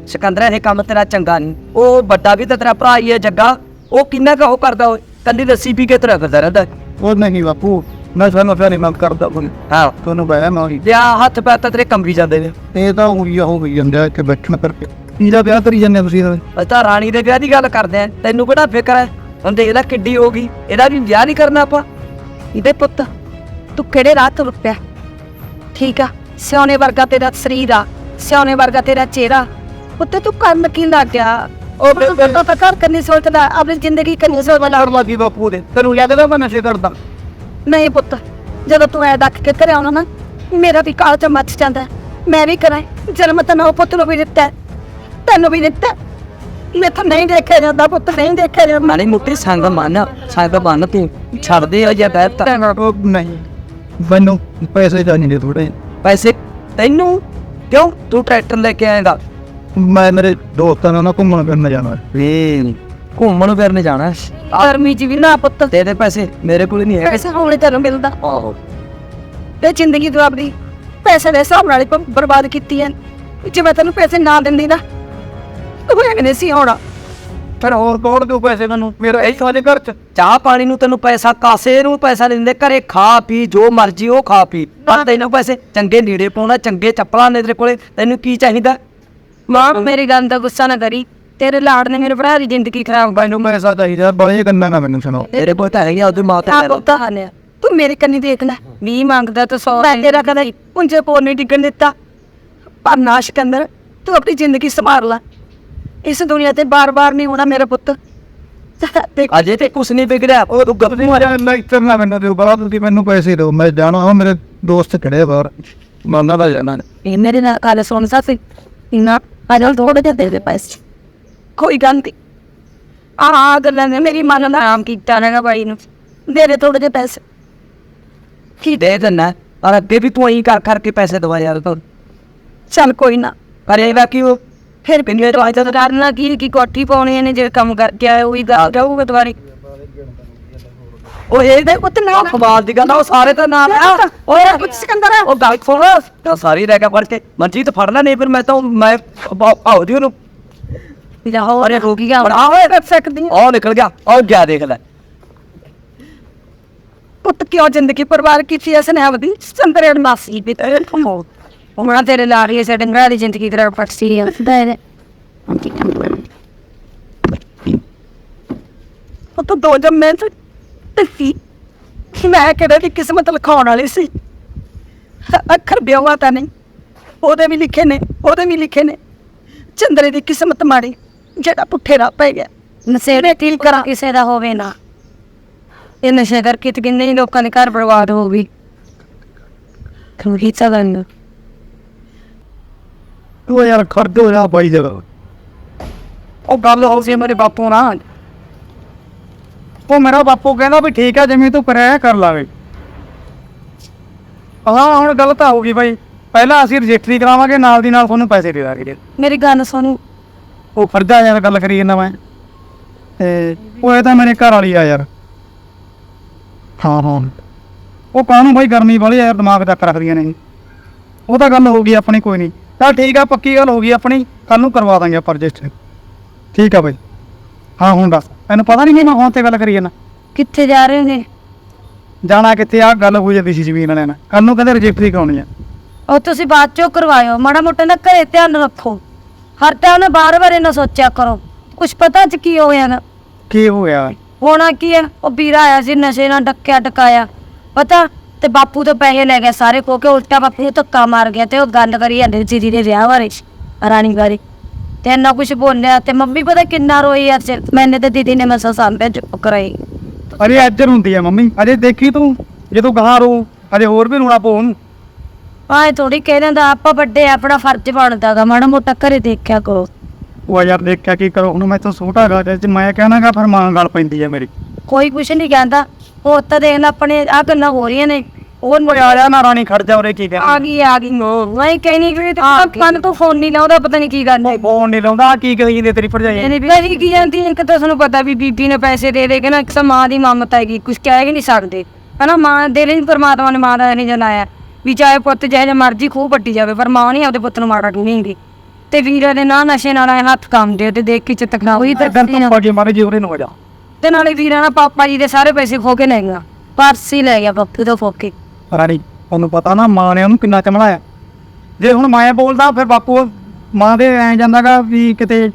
ਸਿਕੰਦਰ ਇਹ ਕੰਮ ਤੇਰਾ ਚੰਗਾ ਨਹੀਂ। ਉਹ ਵੱਡਾ ਵੀ ਤਾਂ ਤੇਰਾ ਭਰਾ ਹੀ ਹੈ ਜੱਗਾ। ਉਹ ਕਿੰਨਾ ਕੁ ਉਹ ਕਰਦਾ ਓਏ? ਕੱਲੀ ਲੱਸੀ ਪੀ ਕੇ ਤੇਰਾ ਕਰਦਾ ਰਹਿੰਦਾ। ਉਹ ਨਹੀਂ ਬਾਪੂ ਮੈਂ ਸਾਨੂੰ ਫਿਰ ਨਹੀਂ ਮੈਂ ਕਰਦਾ ਕੋਈ। ਹਾਂ। ਤੁਹਾਨੂੰ ਬਹਿ ਮੈਂ ਉਹੀ। ਲਿਆ ਹੱਥ ਪੈਰ ਤਾਂ ਤੇਰੇ ਕੰਬੀ ਜਾਂਦੇ ਨੇ। ਇਹ ਤਾਂ ਹੋਈ ਆ ਹੋ ਗਈ ਜਾਂਦਾ ਇੱਥੇ ਬੈਠਣ ਕਰਕੇ ਇਹਦਾ ਵਿਆਹ ਕਰੀ ਜਾਂਦੇ ਤੁਸੀਂ ਪਤਾ ਰਾਣੀ ਦੇ ਵਿਆਹ ਦੀ ਗੱਲ ਕਰਦੇ ਆ। ਤੈਨੂੰ ਕਿਹੜਾ ਫਿਕਰ ਹੈ? ਹੁਣ ਦੇਖ ਲੈ ਕਿੱਡੀ ਹੋ ਗਈ। ਇਹਦਾ ਵੀ ਵਿਆਹ ਨਹੀਂ ਕਰਨਾ ਆਪਾਂ। ਇਹਦੇ ਪੁੱਤ ਤੂੰ ਕਿਹੜੇ ਰਾਹ ਤੁਰ ਪਿਆ ਠੀਕ ਆ ਸਿਆਣੇ ਵਰਗਾ ਤੇਰਾ ਸਰੀਰ ਆ ਸਿਆਣੇ ਵਰਗਾ ਤੇਰਾ ਚਿਹਰਾ। ਪੁੱਤ ਤੂੰ ਕਰਨ ਕੀ ਲੱਗ ਗਿਆ ਉਹ ਬੇਟਾ ਤਾਂ ਕਰ ਕਰਨੀ ਸੋਚਦਾ ਆਪਣੀ ਜ਼ਿੰਦਗੀ ਕਰਨੀ ਸੋਚਦਾ ਲੜ ਲੱਗੀ ਬਾਪੂ ਦੇ ਤੈਨੂੰ ਲੱਗਦਾ ਮੈਂ ਨਸ਼ੇ ਕਰਦਾ। ਨਹੀਂ ਪੁੱਤ ਜਦੋਂ ਤੂੰ ਐ ਦੱਕ ਕੇ ਘਰੇ ਆਉਣਾ ਨਾ ਮੇਰਾ ਵੀ ਕਾਲ ਚ ਮੱਚ ਜਾਂਦਾ ਹੈ। ਮੈਂ ਵੀ ਕਰਾਂ ਜਨਮ ਤਾਂ ਨੌ ਪੁੱਤ ਨੂੰ ਵੀ ਦਿੱਤਾ ਹੈ, ਤੈਨੂੰ ਵੀ ਦਿੱਤਾ ਹੈ। ਮੈਥੋਂ ਨਹੀਂ ਦੇਖਿਆ ਜਾਂਦਾ ਪੁੱਤ ਨਹੀਂ ਦੇਖਿਆ ਜਾਂਦਾ। ਮਾੜੀ ਮੁੱਟੀ ਸੰਗ ਮੰਨ ਸੰਗ ਮੰਨ ਤੂੰ ਛੱਡ ਦੇ ਅਜੇ ਬੈਠ ਉਹ ਨਹੀਂ ਮੈਨੂੰ ਪੈਸੇ ਚਾਹੀਦੇ ਥੋੜੇ ਪੈਸੇ ਤੈਨੂੰ? ਕਿਉਂ? ਤੂੰ ਟਰੈਕਟਰ ਲੈ ਕੇ ਆਏਗਾ। ਮੈਂ ਮੇਰੇ ਦੋਸਤਾਂ ਨਾਲ ਨਾ ਘੁੰਮਣ ਫਿਰਨ ਜਾਣਾ। ਵੀ ਘੁੰਮਣ ਫਿਰਨ ਜਾਣਾ। ਗਰਮੀ ਚ ਵੀ ਨਾ ਪੁੱਤ। ਦੇ ਦੇ ਪੈਸੇ ਮੇਰੇ ਕੋਲ ਨਹੀਂ ਹੈ ਪੈਸਾ ਹੁਣੇ ਤੈਨੂੰ ਮਿਲਦਾ। ਆਹੋ। ਤੇ ਜ਼ਿੰਦਗੀ ਤੂੰ ਆਪਣੀ ਪੈਸੇ ਦੇ ਹਿਸਾਬ ਨਾਲ ਹੀ ਬ- ਬਰਬਾਦ ਕੀਤੀ ਹੈ ਜੇ ਮੈਂ ਤੈਨੂੰ ਪੈਸੇ ਨਾ ਦਿੰਦੀ ਨਾ ਤੂੰ ਐਵੇਂ ਸੀ ਹੋਣਾ ਫਿਰ ਹੋਰ ਕੌਣ ਦੂ ਪੈਸੇ ਮੈਨੂੰ? ਮੇਰਾ ਇਹ ਸਾਡੇ ਘਰ ਚ। ਚਾਹ ਪਾਣੀ ਨੂੰ ਤੈਨੂੰ ਪੈਸਾ ਕਾਸੇ ਨੂੰ ਪੈਸਾ ਨਹੀਂ ਦਿੰਦੇ। ਘਰੇ ਖਾ ਪੀ ਜੋ ਮਰਜ਼ੀ ਉਹ ਖਾ ਪੀ। ਪਰ ਤੈਨੂੰ ਪੈਸੇ ਚੰਗੇ ਨੀੜੇ ਪਾਉਣਾ ਚੰਗੇ ਚੱਪਲਾਂ ਨੇ ਤੇਰੇ ਕੋਲੇ। ਤੈਨੂੰ ਕੀ ਚਾਹੀਦਾ? ਮਾਂ ਮੇਰੀ ਗੱਲ ਦਾ ਗੁੱਸਾ ਨਾ ਕਰੀ। ਤੇਰੇ ਲਾੜ ਨੇ ਮੇਰੇ ਭਰਾ ਦੀ ਜ਼ਿੰਦਗੀ ਖਰਾਬ ਮੈਨੂੰ ਪੈਸਾ ਚਾਹੀਦਾ ਬੜੇ ਗੱਲਾਂ ਨਾ ਮੈਨੂੰ ਸੁਣਾਓ ਤੇਰੇ ਕੋਲ ਤਾਂ ਹੈਗੀ ਉਹਦੀ ਮਾਂ ਤੇ ਆ ਲੈ ਲਓ। ਪੁੱਤ ਹਾਲਿਆ ਤੂੰ ਮੇਰੇ ਕੰਨੀ ਦੇਖ ਲੈ 20 ਮੰਗਦਾ ਤਾਂ 100 ਮੈਂ ਤੇਰਾ ਕਦੇ ਪੁੰਜੇ ਪੋਰ ਨਹੀਂ ਡਿੱਗਣ ਦਿੱਤਾ। ਪਰ ਨਾ ਸਿਕੰਦਰ ਤੂੰ ਆਪਣੀ ਜ਼ਿੰਦਗੀ ਸੰਭਾਲ ਲੈ। ਇਸ ਦੁਨੀਆ ਤੇ ਬਾਰ-ਬਾਰ ਨਹੀਂ ਹੋਣਾ ਮੇਰਾ ਪੁੱਤ। ਤੇ ਅਜੇ ਤੇ ਕੁਛ ਨਹੀਂ ਵਿਗੜਿਆ ਉਹ ਤੂੰ ਗੱਪ ਮਾਰਿਆ ਨਾ ਇੱਧਰ ਨਾ ਮੈਨੂੰ ਦਿਓ ਬੜਾ ਤੁਸੀਂ ਮੈਨੂੰ ਪੈਸੇ ਦਿਓ ਮੈਂ ਜਾਣਾ ਹਾਂ ਮੇਰੇ ਦੋਸਤ ਖੜੇ ਬਾਹਰ ਮੈਂ ਉਹਨਾਂ ਦਾ ਜਾਣਾ। ਇਹ ਮੇਰੇ ਨਾਲ ਗੱਲ ਸੁਣ ਸਾਸੀ। ਇਨਾ ਅਜਲ ਥੋੜੇ ਜਿਹੇ ਦੇ ਦੇ ਪੈਸੇ। ਕੋਈ ਗੱਲ ਨਹੀਂ ਆਹ ਗੱਲਾਂ ਨੇ ਮੇਰੀ ਮਨ ਦਾ ਆਰਾਮ ਕੀਤਾ ਨੇਗਾ ਬਾਈ ਨੂੰ। ਦੇ ਥੋੜੇ ਜਿਹੇ ਪੈਸੇ। ਕੀ ਦੇ ਪਰ ਅੱਗੇ ਵੀ ਤੂੰ ਐਂ ਕਰ ਕਰਕੇ ਪੈਸੇ ਦਵਾ ਯਾਰ ਤੂੰ। ਚੱਲ ਕੋਈ ਨਾ। ਪਰ ਇਹ ਵਾ ਕਿ ਉਹ ਫਿਰ ਪਿੰਨੇ ਤੋਂ ਆਇਆ ਤਾਂ ਡਰਨਾ ਕੀ ਕੀ ਕੋਠੀ ਪਾਉਣੀ ਨੇ ਜੇ ਕੰਮ ਕਰਕੇ ਆਏ ਉਹੀ ਗੱਲ ਰਹੂਗਾ ਦੁਬਾਰੇ। ਉਹ ਇਹ ਦੇ ਪੁੱਤ ਨਾ ਕਮਾਲ ਦੀ ਗੱਲ ਆ ਉਹ ਸਾਰੇ ਤਾਂ ਨਾਮ ਆ ਓਏ ਕੁਛ ਸਿਕੰਦਰ ਉਹ ਗੱਲ ਸੁਣ। ਤਾਂ ਸਾਰੀ ਰਹਿ ਗਿਆ ਫੜ ਕੇ। ਮਨਜੀਤ ਫੜ ਲੈ ਨਹੀਂ ਫਿਰ ਮੈਂ ਤਾਂ ਮੈਂ ਆਉ ਦੀ ਉਹਨੂੰ ਲਾਹੌਰ ਅਰੇ ਹੋ ਗਿਆ ਬੜਾ ਓਏ ਕਰ ਸਕਦੀ। ਉਹ ਨਿਕਲ ਗਿਆ ਉਹ ਗਿਆ ਦੇਖ ਲੈ। ਪੁੱਤ ਕਿਉਂ ਜ਼ਿੰਦਗੀ ਪਰਵਾਰ ਕੀਤੀ ਐ ਸਨੇਹਵਦੀ ਸੰਤਰੇ ਮਾਸੀ ਵੀ ਤੇਰੇ ਤੋਂ ਉਹਨਾਂ ਤੇਰੇ ਲਾ ਰਹੀ ਐ ਸਾਡੇ ਘਰ ਦੀ ਜ਼ਿੰਦਗੀ ਤੇਰਾ ਪਟਸੀ ਆ। ਦੇ ਉਹ ਤਾਂ ਦੋ ਜੰਮੇ ਤੇ ਤੱਕੀ ਮੈਂ ਕਿਹੜੇ ਦੀ ਕਿਸਮਤ ਲਿਖਾਉਣ ਵਾਲੀ ਸੀ? ਅੱਖਰ ਵਿਆਹਾਂ ਤਾਂ ਨਹੀਂ। ਉਹਦੇ ਵੀ ਲਿਖੇ ਨੇ ਉਹਦੇ ਵੀ ਲਿਖੇ ਨੇ। ਚੰਦਰੇ ਦੀ ਕਿਸਮਤ ਮਾੜੀ। ਜਿਹੜਾ ਪੁੱਠੇ ਰਾਹ ਪੈ ਗਿਆ ਨਸੇੜੇ ਕੀ ਕਰਾਂ? ਕਿਸੇ ਦਾ ਹੋਵੇ ਨਾ। ਇਹ ਨਸ਼ੇ ਕਰਕੇ ਤੇ ਕਿੰਨੇ ਹੀ ਲੋਕਾਂ ਦੇ ਘਰ ਬਰਬਾਦ ਹੋ ਗਈ। ਕਿਉਂਕਿ ਚੱਲਣ ਉਹ ਯਾਰ ਖਰਦੋ ਜਾ ਬਾਈ ਜਗਾ ਉਹ ਗੱਲ ਹੋ ਸੀ ਮੇਰੇ ਬਾਪੂ ਨਾਲ। ਉਹ ਮੇਰਾ ਬਾਪੂ ਕਹਿੰਦਾ ਵੀ ਠੀਕ ਆ ਜਿਵੇਂ ਤੂੰ ਕਰਿਆ ਕਰ ਲਾਵੇ ਹਾਂ ਹੁਣ ਗੱਲ ਤਾਂ ਹੋ ਗਈ ਬਾਈ। ਪਹਿਲਾਂ ਅਸੀਂ ਰਜਿਸਟਰੀ ਕਰਾਵਾਂਗੇ ਨਾਲ ਦੀ ਨਾਲ ਤੁਹਾਨੂੰ ਪੈਸੇ ਦੇ ਦਾਂਗੇ। ਮੇਰੀ ਗੱਲ ਸੁਣੋ। ਉਹ ਫਰਦਾ ਯਾਰ ਗੱਲ ਕਰੀ ਜਾਂਦਾ ਮੈਂ। ਤੇ ਉਹ ਇਹ ਤਾਂ ਮੇਰੇ ਘਰ ਵਾਲੀ ਆ ਯਾਰ। ਹਾਂ ਹਾਂ। ਉਹ ਕਾਹਨੂੰ ਬਾਈ ਗਰਮੀ ਵਾਲੀ ਯਾਰ ਦਿਮਾਗ ਚੱਕ ਰੱਖਦੀਆਂ ਨੇ। ਉਹ ਤਾਂ ਗੱਲ ਹੋ ਗਈ ਆਪਣੀ ਕੋਈ ਨਹੀਂ। ਚੱਲ ਠੀਕ ਆ ਪੱਕੀ ਗੱਲ ਹੋ ਗਈ ਆਪਣੀ। ਕੱਲ ਨੂੰ ਕਰਵਾ ਦਾਂਗੇ ਆਪਾਂ ਰਜਿਸਟਰ। ਠੀਕ ਆ ਬਾਈ। ਹਾਂ ਹੁਣ ਦੱਸ। ਤੈਨੂੰ ਪਤਾ ਨਹੀਂ ਮੈਂ ਹੁਣ ਤੇ ਗੱਲ ਕਰੀ ਜਾਂਦਾ। ਕਿੱਥੇ ਜਾ ਰਹੇ ਨੇ ਜਾਣਾ ਕਿੱਥੇ ਆ? ਗੱਲ ਹੋ ਜਾਂਦੀ ਸੀ ਜ਼ਮੀਨ ਵਾਲਿਆਂ ਨਾਲ। ਕੱਲ ਨੂੰ ਕਹਿੰਦੇ ਰਜਿਸਟਰੀ ਕਰਾਉਣੀ ਆ। ਉਹ ਤੁਸੀਂ ਬਾਅਦ ਚੋਂ ਕਰਵਾਇਓ। ਮਾੜਾ ਮੋਟਾ ਨਾ ਘਰੇ ਧਿਆਨ ਰੱਖੋ। ਹਰ ਟਾਈਮ ਨਾ ਬਾਰ ਬਾਰੇ ਨਾ ਸੋਚਿਆ ਕਰੋ। ਕੁਝ ਪਤਾ ਚ ਕੀ ਹੋਇਆ ਨਾ। ਕੀ ਹੋ ਗਿਆ ਹੋਣਾ ਕੀ ਹੈ? ਉਹ ਵੀਰਾ ਆਇਆ ਸੀ ਨਸ਼ੇ ਨਾਲ ਡੱਕਿਆ ਟਕਾਇਆ ਪਤਾ? ਤੇ ਬਾਪੂ ਤੋਂ ਪੈਸੇ ਲੈ ਗਿਆ ਸਾਰੇ ਕੋ ਕੇ ਉਲਟਾ ਬਾਪੂ ਨੂੰ ਧੱਕਾ ਮਾਰ ਗਿਆ ਤੇ ਉਹ ਗੱਲ ਕਰੀ ਜਾਂਦੇ ਸੀ ਦੀਦੀ ਦੇ ਵਿਆਹ ਬਾਰੇ ਰਾਣੀ ਬਾਰੇ। ਤੇ ਇੰਨਾ ਕੁਝ ਬੋਲਿਆ ਤੇ ਮੰਮੀ ਪਤਾ ਕਿੰਨਾ ਰੋਈ ਅੱਜ ਮੈਨੇ ਤੇ ਦੀਦੀ ਨੇ ਮਸਾ ਸਾਂਭਿਆ ਚੁੱਪ ਕਰਾਈ। ਅਰੇ ਇੱਧਰ ਹੁੰਦੀ ਆ ਮੰਮੀ ਅਜੇ ਦੇਖੀ ਤੂੰ? ਜਦੋਂ ਗਾਹਾਂ ਰੂ ਅਜੇ ਹੋਰ ਵੀ ਰੋਣਾ ਪਊ ਉਹਨੂੰ ਆਏ ਥੋੜੀ ਕਹਿ ਦਿੰਦਾ ਆਪਾਂ ਵੱਡੇ ਆ, ਆਪਣਾ ਫਰਜ਼ ਬਣਦਾਗਾ ਮਾੜਾ ਮੋਟਾ ਘਰੇ ਦੇਖਿਆ ਕਰੋ। ਉਹ ਯਾਰ ਦੇਖਿਆ ਕੀ ਕਰੋ ਹੁਣ ਮੈਂ ਤਾਂ ਛੋਟਾ ਗਾ ਤੇ ਮੈਂ ਕਹਿਣਾਗਾ ਫਿਰ ਮਾਂ ਗੱਲ ਪੈਂਦੀ ਆ ਮੇਰੀ। ਕੋਈ ਕੁਛ ਨਹੀਂ ਕਹਿੰਦਾ। ਉਹ ਤਾਂ ਦੇਖ ਲੈ ਆਪਣੇ ਆ ਗੱਲਾਂ ਹੋ ਰਹੀਆਂ ਨੇ। ਉਹ ਓਏ ਆ ਜਾ ਨਾ ਰਾਣੀ ਖੜ ਜਾ ਉਰੇ ਕੀ ਆ ਕਹਿ ਗਈ ਆ ਗਈ। ਮੈਂ ਕਹਿਨੀ ਕਿ ਕੰਨ ਤੋਂ ਫੋਨ ਨਹੀਂ ਲਾਉਂਦਾ ਪਤਾ ਨਹੀਂ ਕੀ ਗੱਲ ਹੈ। ਫੋਨ ਨਹੀਂ ਲਾਉਂਦਾ ਆਹ ਕੀ ਕਹੀ ਜਾਂਦੇ ਤੇਰੀ ਭਰਜਾਈ? ਇਹਨੇ ਵੀ ਕਹੀ ਕੀ ਜਾਂਦੀ ਹੈ ਕਿ ਤੁਹਾਨੂੰ ਪਤਾ ਵੀ ਬੀਬੀ ਨੇ ਪੈਸੇ ਦੇ ਦੇ ਕੇ ਨਾ ਇੱਕ ਤਾਂ ਮਾਂ ਦੀ ਮਮਤਾ ਹੈਗੀ ਕੁਝ ਕਹਿ ਹੀ ਨਹੀਂ ਸਕਦੇ। ਹਨਾ ਮਾਂ ਦੇ ਲਈ ਪਰਮਾਤਮਾ ਨੇ ਮਾਂ ਦਾ ਨਹੀਂ ਜਨਾਇਆ ਵੀ ਚਾਹੇ ਪੁੱਤ ਜਿਹੇ ਜਿਹਾ ਮਰਜ਼ੀ ਖੂਹ ਪੱਟੀ ਜਾਵੇ ਪਰ ਮਾਂ ਨਹੀਂ ਆਪਦੇ ਪੁੱਤ ਨੂੰ ਮਾੜਾ ਨਹੀਂ ਤੇ ਵੀਰੇ ਦੇ ਨਾ ਨਸ਼ੇ ਨਾਲ ਆਏ ਹੱਥ ਕੰਮ ਦੇ ਤੇ ਦੇਖ ਕੇ ਚਿੱਤ ਖਰਾਬ ਹੋਈ ਤੋਂ ਪਾਜੀ ਮਾਰੇ ਜੀ ਉਰੇ ਨੂੰ ਹੋ ਜਾ। ਤੇ ਨਾਲੇ ਵੀਰਾਂ ਨਾਲ ਪਾਪਾ ਜੀ ਦੇ ਸਾਰੇ ਪੈਸੇ ਖੋ ਕੇ ਲੈ ਗਿਆ। ਪਰਸ ਹੀ ਲੈ ਗਿਆ ਬਾਪੂ ਤੋਂ ਫੋਕੇ ਰਾਣੀ ਉਹਨੂੰ ਪਤਾ ਨਾ ਮਾਂ ਨੇ ਉਹਨੂੰ ਕਿੰਨਾ ਚਮੜਾਇਆ। ਜੇ ਹੁਣ ਮੈਂ ਬੋਲਦਾ ਫਿਰ ਬਾਪੂ ਮਾਂ ਦੇ ਐ ਜਾਂਦਾਗਾ ਵੀ ਕਿਤੇ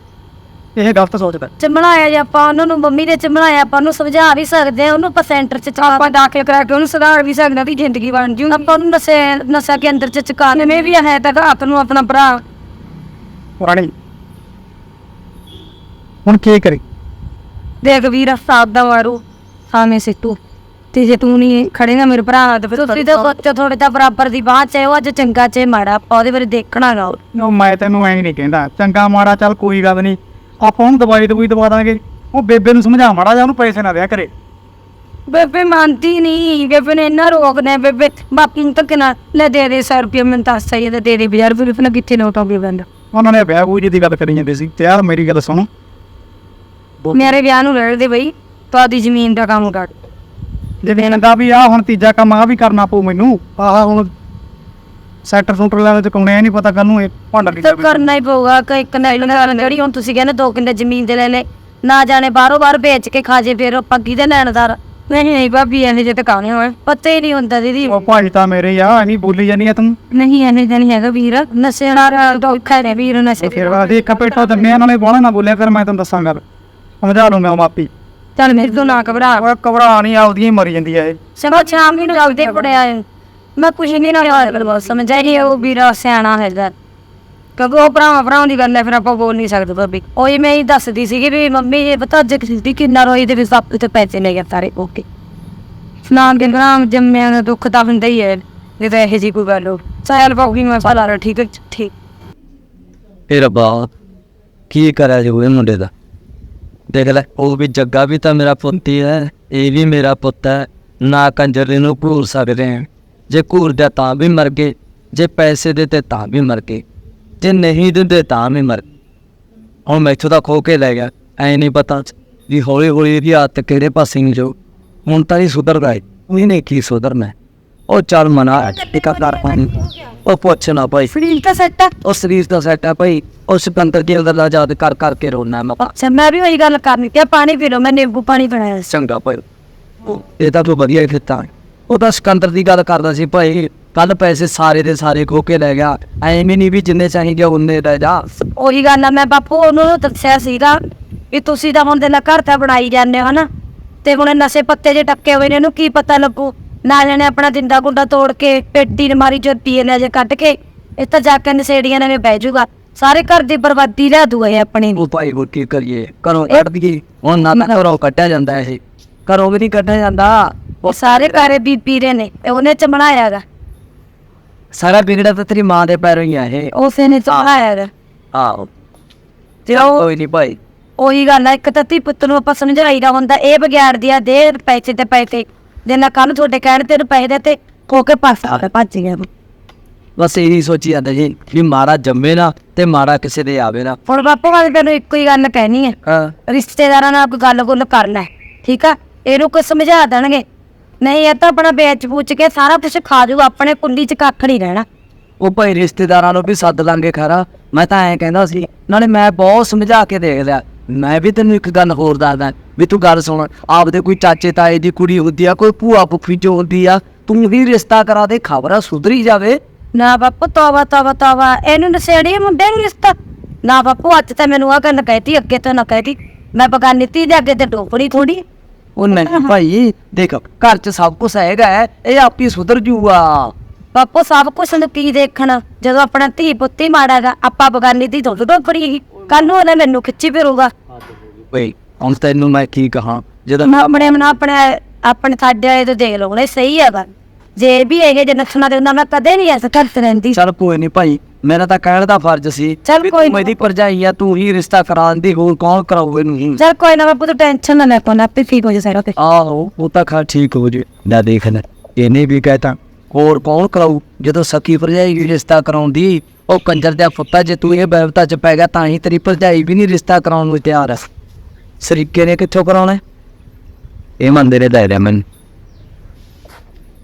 ਇਹ ਗਲਤ ਸੋਚਦਾ ਚਮੜਾਇਆ ਜੇ ਆਪਾਂ ਉਹਨਾਂ ਨੂੰ ਮੰਮੀ ਦੇ ਚਮੜਾਇਆ ਆਪਾਂ ਉਹਨੂੰ ਸਮਝਾ ਵੀ ਸਕਦੇ ਆ ਉਹਨੂੰ ਆਪਾਂ ਸੈਂਟਰ ਚ ਚਾ ਆਪਾਂ ਦਾਖਲ ਕਰਾ ਕੇ ਉਹਨੂੰ ਸੁਧਾਰ ਵੀ ਸਕਦੇ ਆ ਉਹਦੀ ਜ਼ਿੰਦਗੀ ਬਣ ਜੂ। ਆਪਾਂ ਉਹਨੂੰ ਨਸ਼ੇ ਨਸ਼ਾ ਕੇ ਅੰਦਰ ਚ ਚਕਾ ਨੇ ਵੀ ਹੈ ਤਾਂ ਰਾਤ ਨੂੰ ਆਪਣਾ ਭਰਾ ਰਾਣੀ ਹੁਣ ਕੀ ਕਰੀ? ਦੇਖ ਵੀਰ ਸਾਥ ਦਾ ਮਾਰੂ ਸਾਵੇਂ ਸੇ ਤੂੰ ਤੇ ਜੇ ਤੂੰ ਨਹੀਂ ਖੜੇਗਾ ਮੇਰੇ ਭਰਾ ਤੇ ਫਿਰ ਤੁਸੀਂ ਤਾਂ ਸੋਚੋ ਥੋੜੇ ਤਾਂ ਬਰਾਬਰ ਦੀ ਬਾਤ ਚਾਹੇ ਉਹ ਅੱਜ ਚੰਗਾ ਚਾਹੇ ਮਾੜਾ ਆਪਾਂ ਉਹਦੇ ਬਾਰੇ ਦੇਖਣਾ ਮੈਂ ਤੈਨੂੰ ਐਂ ਨਹੀਂ ਕਹਿੰਦਾ ਚੰਗਾ ਮਾੜਾ ਚੱਲ ਕੋਈ ਗੱਲ ਨਹੀਂ। ਆਪਾਂ ਉਹਨੂੰ ਦਵਾਈ ਦਵਾਈ ਦਵਾ ਦਾਂਗੇ। ਉਹ ਬੇਬੇ ਨੂੰ ਸਮਝਾ ਮਾੜਾ ਜਾ ਉਹਨੂੰ ਪੈਸੇ ਨਾ ਦਿਆ ਕਰੇ। ਬੇਬੇ ਮੰਨਦੀ ਨਹੀਂ ਬੇਬੇ ਨੇ ਇੰਨਾ ਰੋਕਦੇ ਬੇਬੇ। ਬਾਪੀ ਨੂੰ ਧੱਕੇ ਨਾਲ ਲੈ ਦੇ ਦੇ 100 ਰੁਪਏ ਮੈਨੂੰ ਦੱਸ ਸਹੀ ਦੇ ਦੇ ਦੇ ਬਾਜ਼ਾਰ ਫਿਰ ਫਿਰ ਕਿੱਥੇ ਨੋਟ ਆਉਂਦੇ ਬੰਦ। ਉਹਨਾਂ ਨੇ ਵਿਆਹ ਕੋਈ ਦੀ ਗੱਲ ਕਰੀ ਜਾਂਦੇ ਸੀ। ਤੇ ਯਾਰ ਮੇਰੀ ਗੱਲ ਸੁਣ। ਮੇਰੇ ਵਿਆਹ ਨੂੰ ਰਹਿ ਦੇ ਬਈ ਤੁਹਾਡੀ ਜ਼ਮੀਨ ਦਾ ਕੰਮ ਕਰ। ਜੇ ਕਹਿੰਦਾ ਵੀ ਆ ਹੁਣ ਤੀਜਾ ਕੰਮ ਆ ਵੀ ਕਰਨਾ ਪਊ ਮੈਨੂੰ ਆਹ ਹੁਣ ਸੈਕਟਰ ਸੂਟਰ ਲੈਣ ਚ ਕੋਣੇ ਨਹੀਂ ਪਤਾ ਕੱਲ ਨੂੰ ਇਹ ਭਾਂਡਾ ਤਾਂ ਕਰਨਾ ਹੀ ਪਊਗਾ ਕਿ ਇੱਕ ਨਾ ਨਾਲ ਜਿਹੜੀ ਹੁਣ ਤੁਸੀਂ ਕਹਿੰਦੇ ਦੋ ਕਿੱਲੇ ਜ਼ਮੀਨ ਦੇ ਲੈ ਲੈ ਨਾ ਜਾਣੇ ਬਾਹਰੋਂ ਬਾਹਰ ਵੇਚ ਕੇ ਖਾ ਜੇ ਫਿਰ ਆਪਾਂ ਕਿਹਦੇ ਲੈਣਦਾਰ ਨਹੀਂ ਨਹੀਂ ਭਾਬੀ ਇਹਨੇ ਜੇ ਟਿਕਾਣੇ ਹੋਏ ਪਤਾ ਹੀ ਨਹੀਂ ਹੁੰਦਾ ਦੀਦੀ। ਉਹ ਭਾਈ ਤਾਂ ਮੇਰੇ ਆ ਨਹੀਂ ਬੋਲੀ ਜਾਨੀ ਆ ਤੂੰ। ਨਹੀਂ ਇਹਨੇ ਤਾਂ ਨਹੀਂ ਹੈਗਾ ਵੀਰ। ਨਸ਼ੇ ਨਾਲ ਤਾਂ ਔਖਾ ਨੇ ਵੀਰ ਨਸ਼ੇ ਫਿਰ ਬਾਅਦ ਇੱਕ ਪੇਟਾ ਦੰਨੇ ਨਾਲੇ ਬੋਲੇ ਨਾ ਬੋਲਿਆ ਫਿਰ ਮੈਂ ਤੈਨੂੰ ਦੱਸਾਂਗਾ ਸਮਝਾ ਲੂੰਗਾ ਮਾਪੀ। ਚੱਲ ਮੇਰੇ ਤੋਂ ਨਾ ਘਬਰਾ। ਉਹ ਘਬਰਾ ਨਹੀਂ ਆਉਦੀਆਂ ਹੀ ਮਰੀ ਜਾਂਦੀ ਆ ਇਹ। ਸਗੋਂ ਸ਼ਾਮ ਨੂੰ ਜਲਦੀ ਪੜਿਆ। ਮੈਂ ਕੁਛ ਨਹੀਂ ਨਾ ਹੋਇਆ ਸਮਝਿਆ ਨਹੀਂ ਉਹ ਵੀਰਾ ਸਿਆਣਾ ਹੈਗਾ। ਕਿਉਂਕਿ ਉਹ ਭਰਾਵਾਂ ਭਰਾਵਾਂ ਦੀ ਗੱਲ ਹੈ, ਫਿਰ ਆਪਾਂ ਬੋਲ ਨਹੀਂ ਸਕਦੇ ਭਾਬੀ। ਉਹੀ ਮੈਂ ਹੀ ਦੱਸਦੀ ਸੀਗੀ ਵੀ ਮੰਮੀ, ਇਹ ਪਤਾ ਅੱਜ ਕਿਸੇ ਕਿੰਨਾ ਰੋਈ ਦੇ ਵੀ ਸਭ ਤੇ ਪੈਸੇ ਲੈ ਸਾਰੇ ਓਕੇ ਸਨਾਮ ਦੇ ਗ੍ਰਾਮ ਜੰਮਿਆਂ ਦਾ ਦੁੱਖ ਤਾਂ ਹੁੰਦਾ ਹੀ ਹੈ ਜੇ ਤਾਂ ਇਹੋ ਜੀ ਕੋਈ ਗੱਲ ਹੋ। ਸਾਇਲ ਭਾਬੀ ਮੈਂ ਫਲਾ ਰਿਹਾ, ਠੀਕ ਹੈ, ਠੀਕ। ਇਹ ਰੱਬਾ, ਕੀ ਕਰਿਆ ਜੀ ਉਹ ਮੁੰਡੇ ਦਾ? ਦੇਖ ਲੈ, ਉਹ ਵੀ ਜੱਗਾ ਵੀ ਤਾਂ ਮੇਰਾ ਪੁੱਤ ਹੀ ਹੈ, ਇਹ ਵੀ ਮੇਰਾ ਪੁੱਤ ਹੈ, ਨਾ ਕੰਜਰ ਨੂੰ ਘੂਰ ਸਕਦੇ ਹਾਂ। ਜੇ ਘੂਰਦਾ ਤਾਂ ਵੀ ਮਰ ਗਏ ਜੇ ਪੈਸੇ ਦਿੱਤੇ ਤਾਂ ਵੀ ਮਰ ਗਏ ਜੇ ਨਹੀਂ ਦਿੰਦੇ ਤਾਂ ਵੀ ਮਰ। ਹੁਣ ਮੈਥੋਂ ਤਾਂ ਖੋ ਕੇ ਲੈ ਗਿਆ ਐ ਨਹੀਂ ਪਤਾ ਵੀ ਹੌਲੀ ਹੌਲੀ ਇਹਦੀ ਆਦਤ ਕਿਹੜੇ ਪਾਸੇ ਨੂੰ ਜਾਊ। ਹੁਣ ਤਾਂ ਇਹ ਸੁਧਰਦਾ ਹੈ ਉਹਨੇ ਕੀ ਸੁਧਰਨਾ ਹੈ? ਉਹ ਚੱਲ ਮਨਾ ਟਿਕਾ ਕਰ ਪਾਣੀ। ਉਹ ਪੁੱਛ ਨਾ ਭਾਈ। ਫਰੀਲ ਤਾਂ ਸੱਟ ਆ। ਉਹ ਸਰੀਰ ਦਾ ਸੈਟ ਆ ਭਾਈ। ਉਹ ਸਿਕੰਦਰ ਦੀ ਅੰਦਰ ਦਾ ਯਾਦ ਕਰ ਕਰਕੇ ਰੋਣਾ ਮੈਂ। ਅੱਛਾ ਮੈਂ ਵੀ ਉਹੀ ਗੱਲ ਕਰਨੀ ਕਿ ਪਾਣੀ ਪੀ ਲਓ ਮੈਂ ਨਿੰਬੂ ਪਾਣੀ ਬਣਾਇਆ ਚੰਗਾ ਭਾਈ। ਇਹ ਤਾਂ ਤੂੰ ਵਧੀਆ ਹੀ ਕੀਤਾ ਉਹ ਤਾਂ ਸਿਕੰਦਰ ਦੀ ਗੱਲ ਕਰਦਾ ਸੀ ਭਾਈ ਕੱਲ ਪੈਸੇ ਸਾਰੇ ਦੇ ਸਾਰੇ ਖੋ ਕੇ ਲੈ ਗਿਆ। ਐਵੇਂ ਨਹੀਂ ਵੀ ਜਿੰਨੇ ਚਾਹੀਦੇ ਉਹਨੇ ਲੈ ਜਾ। ਉਹੀ ਗੱਲ ਆ ਮੈਂ ਬਾਪੂ ਉਹਨੂੰ ਦੱਸਿਆ ਸੀਗਾ ਵੀ ਤੁਸੀਂ ਤਾਂ ਹੁਣ ਦੇ ਨਾਲ ਘਰ ਤਾਂ ਬਣਾਈ ਜਾਂਦੇ ਹੋ ਨਾ ਤੇ ਹੁਣ ਇਹ ਨਸ਼ੇ ਪੱਤੇ ਜੇ ਟੱਕੇ ਹੋਏ ਨੇ ਇਹਨੂੰ ਕੀ ਪਤਾ ਲੱਗੂ? ਨਾ ਜਾਣੇ ਆਪਣਾ ਦਿੰਦਾ ਗੁੰਡਾ ਤੋੜ ਕੇ ਪੇਟੀ ਨਮਾਰੀ ਚੋਂ ਪੀਏ ਨੇ ਜੇ ਕੱਢ ਕੇ ਇਹ ਤਾਂ ਜਾ ਕੇ ਨਸ਼ੇੜੀਆਂ ਨੇ ਬਹਿ ਜਾਊਗਾ ਸਾਰੇ ਘਰ ਦੀ ਬਰਬਾਦੀ ਦੂਗਾ ਇਹ ਆਪਣੀ। ਉਹ ਭਾਈ ਹੋਰ ਕੀ ਕਰੀਏ? ਘਰੋਂ ਕੱਢ ਦਈਏ। ਹੁਣ ਨਾ ਤਾਂ ਘਰੋਂ ਕੱਢਿਆ ਜਾਂਦਾ ਇਹ। ਘਰੋਂ ਵੀ ਨਹੀਂ ਕੱਢਿਆ ਜਾਂਦਾ। ਉਹ ਸਾਰੇ ਘਰੇ ਬੀਬੀ ਰੇ ਨੇ ਇਹ ਉਹਨੇ ਚ ਬਣਾਇਆਗਾ। ਸਾਰਾ ਵਿਗੜਾ ਤਾਂ ਤੇਰੀ ਮਾਂ ਦੇ ਪੈਰੋਂ ਹੀ ਆ ਇਹ। ਉਸੇ ਨੇ ਚੜਾਇਆਗਾ ਆਹੋ। ਤੇ ਉਹ ਕੋਈ ਨਹੀਂ ਭਾਈ। ਉਹੀ ਗੱਲ ਆ ਇੱਕ ਤਾਂ ਧੀ ਪੁੱਤ ਨੂੰ ਆਪਾਂ ਸਮਝਾਈਦਾ ਹੁੰਦਾ ਇਹ ਵਿਗਿਆੜਦੀ ਆ ਦੇ ਪੈਸੇ ਤੇ ਪੈਸੇ। ਦੇ ਨਾ ਕੱਲ ਤੁਹਾਡੇ ਕਹਿਣ ਤੇ ਰੁਪਏ ਦੇ ਤੇ ਖੋ ਕੇ ਪਾਸਾ ਭੱਜ ਗਿਆ। ਬਸ ਇਹੀ ਸੋਚੀ ਜਾਂਦਾ ਜੀ ਵੀ ਮਾੜਾ ਜੰਮੇ ਨਾ ਤੇ ਮਾੜਾ ਕਿਸੇ ਦੇ ਆਵੇ ਨਾ। ਹੁਣ ਬਾਪੂ ਮੈਂ ਤੈਨੂੰ ਇੱਕੋ ਹੀ ਗੱਲ ਕਹਿਣੀ ਹੈ ਹਾਂ। ਰਿਸ਼ਤੇਦਾਰਾਂ ਨਾਲ ਕੋਈ ਗੱਲ ਗੁੱਲ ਕਰ ਲੈ ਠੀਕ ਆ? ਇਹਨੂੰ ਕੋਈ ਸਮਝਾ ਦੇਣਗੇ। ਨਹੀਂ ਇਹ ਤਾਂ ਆਪਣਾ ਵੇਚ ਪੂਚ ਕੇ ਸਾਰਾ ਕੁਝ ਖਾ ਜੂ ਆਪਣੇ ਕੁੰਡੀ ਚ ਕੱਖ ਨਹੀਂ ਰਹਿਣਾ। ਉਹ ਭਾਈ ਰਿਸ਼ਤੇਦਾਰਾਂ ਨੂੰ ਵੀ ਸੱਦ ਲਾਂਗੇ ਖਰਾ। ਮੈਂ ਤਾਂ ਐਂ ਕਹਿੰਦਾ ਸੀ ਨਾਲੇ ਮੈਂ ਬਹੁਤ ਸਮਝਾ ਕੇ ਦੇਖ ਲਿਆ। ਮੈਂ ਵੀ ਤੈਨੂੰ ਇੱਕ ਗੱਲ ਹੋਰ ਦੱਸਦਾ ਵੀ ਤੂੰ ਗੱਲ ਸੁਣ ਆਪਦੇ ਕੋਈ ਚਾਚੇ ਤਾਏ ਦੀ ਕੁੜੀ ਹੁੰਦੀ ਆ ਕੋਈ ਭੂਆ ਫੁੱਫੀ ਜੋ ਹੁੰਦੀ ਆ ਤੂੰ ਵੀ ਰਿਸ਼ਤਾ ਕਰਾ ਦੇ ਖਬਰਾਂ ਸੁਧਰੀ ਜਾਵੇ। ਨਾ ਬਾਪੂ ਤੋਬਾ ਤੋਬਾ ਤੋਬਾ ਇਹਨੂੰ ਨਸ਼ੇੜੀ ਮੁੰਡੇ ਨੂੰ ਰਿਸ਼ਤਾ। ਨਾ ਬਾਪੂ ਅੱਜ ਤਾਂ ਮੈਨੂੰ ਆ ਗੱਲ ਕਹਿਤੀ ਅੱਗੇ ਤਾਂ ਨਾ ਕਹਿਤੀ। ਮੈਂ ਬਗਾਨੀ ਤੀ ਦੇ ਅੱਗੇ ਤੇ ਟੋਪੜੀ ਥੋੜੀ ਉਹ ਨਹੀਂ ਭਾਈ ਦੇਖ ਘਰ 'ਚ ਸਭ ਕੁਝ ਹੈਗਾ ਹੈ, ਇਹ ਆਪੀ ਸੁਧਰ ਜੂਗਾ। ਬਾਪੂ ਸਭ ਕੁਛ ਨੂੰ ਕੀ ਦੇਖਣ? ਜਦੋਂ ਆਪਣਾ ਧੀ ਪੁੱਤੀ ਮਾੜਾਗਾ ਆਪਾਂ ਬਗਾਨੀ ਦੀ ਦੁੱਧ ਟੋਪੜੀ ਕੱਲ ਨੂੰ ਉਹਨੇ ਮੈਨੂੰ ਖਿੱਚੀ ਫਿਰੂਗਾ। ਓਏ ਹੁਣ ਤੈਨੂੰ ਮੈਂ ਕੀ ਕਹਾਂ ਜਦੋਂ ਮੈਂ ਆਪਣੇ ਮਨ ਆਪਣੇ ਆਪਣੇ ਸਾਡੇ ਵਾਲੇ ਤੋਂ ਦੇਖ ਲਓ ਸਹੀ ਹੈਗਾ। ਜੇ ਵੀ ਇਹ ਜੇ ਨਖਣਾ ਦੇ ਉਹਨਾਂ ਮੈਂ ਕਦੇ ਨਹੀਂ ਐਸਾ ਕਰਤ ਰਹਿੰਦੀ। ਚੱਲ ਕੋਈ ਨਹੀਂ ਭਾਈ ਮੇਰਾ ਤਾਂ ਕਹਿਣ ਦਾ ਫਰਜ਼ ਸੀ ਚੱਲ ਵੀ ਕੋਈ ਤੂੰ ਨੀ। ਮੇਰੀ ਭਰਜਾਈ ਆ ਤੂੰ ਹੀ ਰਿਸ਼ਤਾ ਕਰਾਉਂਦੀ ਹੋਰ ਕੌਣ ਕਰਾਊ ਇਹਨੂੰ? ਚਲ ਕੋਈ ਨਾ ਬਾਪੂ ਤੂੰ ਟੈਨਸ਼ਨ ਨਾ ਲੈ ਕੋਨਾ ਆਪੇ ਠੀਕ ਹੋ ਜਾ ਸਾਰਾ ਤੇ ਆਹੋ ਉਹ ਤਾਂ ਖਾ ਠੀਕ ਹੋ ਜੇ। ਲੈ ਦੇਖ ਲੈ ਇਹਨੇ ਵੀ ਕਹਿਤਾ ਹੋਰ ਕੌਣ ਕਰਾਊ? ਜਦੋਂ ਸਕੀ ਭਰਜਾਈ ਵੀ ਰਿਸ਼ਤਾ ਕਰਾਉਂਦੀ ਉਹ ਕੰਜਰ ਦਾ ਪੁੱਤਾ ਜੇ ਤੂੰ ਇਹ ਬੈਵਤਾ ਚ ਪੈ ਗਿਆ ਤਾਂ ਹੀ ਤੇਰੀ ਭਰਜਾਈ ਵੀ ਨਹੀਂ ਰਿਸ਼ਤਾ ਕਰਾਉਣ ਨੂੰ ਤਿਆਰ ਹੈ ਸਰੀਕੇ ਨੇ ਕਿੱਥੋਂ ਕਰਾਉਣਾ? ਹੈ? ਇਹ ਮੰਦੇ ਨੇ ਰਿਹਾ ਮੈਨੂੰ।